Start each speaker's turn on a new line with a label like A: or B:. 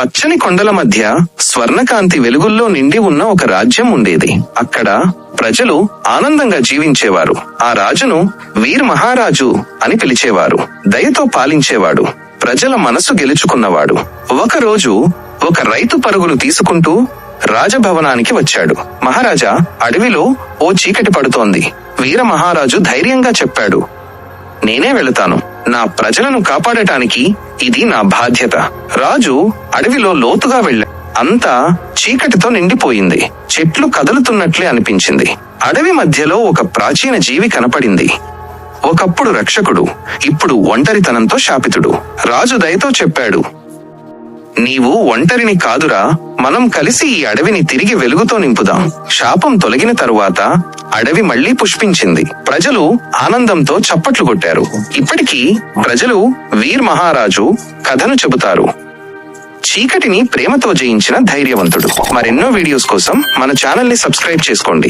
A: పచ్చని కొండల మధ్య స్వర్ణకాంతి వెలుగుల్లో నిండి ఉన్న ఒక రాజ్యం ఉండేది. అక్కడ ప్రజలు ఆనందంగా జీవించేవారు. ఆ రాజును వీర్ మహారాజు అని పిలిచేవారు. దయతో పాలించేవాడు. ప్రజల మనసు గెలుచుకున్నవాడు. ఒకరోజు ఒక రైతు పరుగులు తీసుకుంటూ రాజభవనానికి వచ్చాడు. మహారాజా అడవిలో ఓ చీకటి పడుతోంది. వీర మహారాజు ధైర్యంగా చెప్పాడు. నేనే వెళతాను. నా ప్రజలను కాపాడటానికి ఇది నా బాధ్యత. రాజు అడవిలో లోతుగా వెళ్ళా అంతా చీకటితో నిండిపోయింది. చెట్లు కదులుతున్నట్లే అనిపించింది. అడవి మధ్యలో ఒక ప్రాచీన జీవి కనపడింది. ఒకప్పుడు రక్షకుడు ఇప్పుడు ఒంటరితనంతో శాపితుడు. రాజు దయతో చెప్పాడు నీవు ఒంటరిని కాదురా. మనం కలిసి ఈ అడవిని తిరిగి వెలుగుతో నింపుదాం. శాపం తొలగిన తరువాత అడవి మళ్ళీ పుష్పించింది. ప్రజలు ఆనందంతో చప్పట్లు కొట్టారు. ఇప్పటికీ ప్రజలు వీర్ మహారాజు కథను చెబుతారు. చీకటిని ప్రేమతో జయించిన ధైర్యవంతుడు. మరెన్నో వీడియోస్ కోసం మన ఛానల్ని సబ్స్క్రైబ్ చేసుకోండి.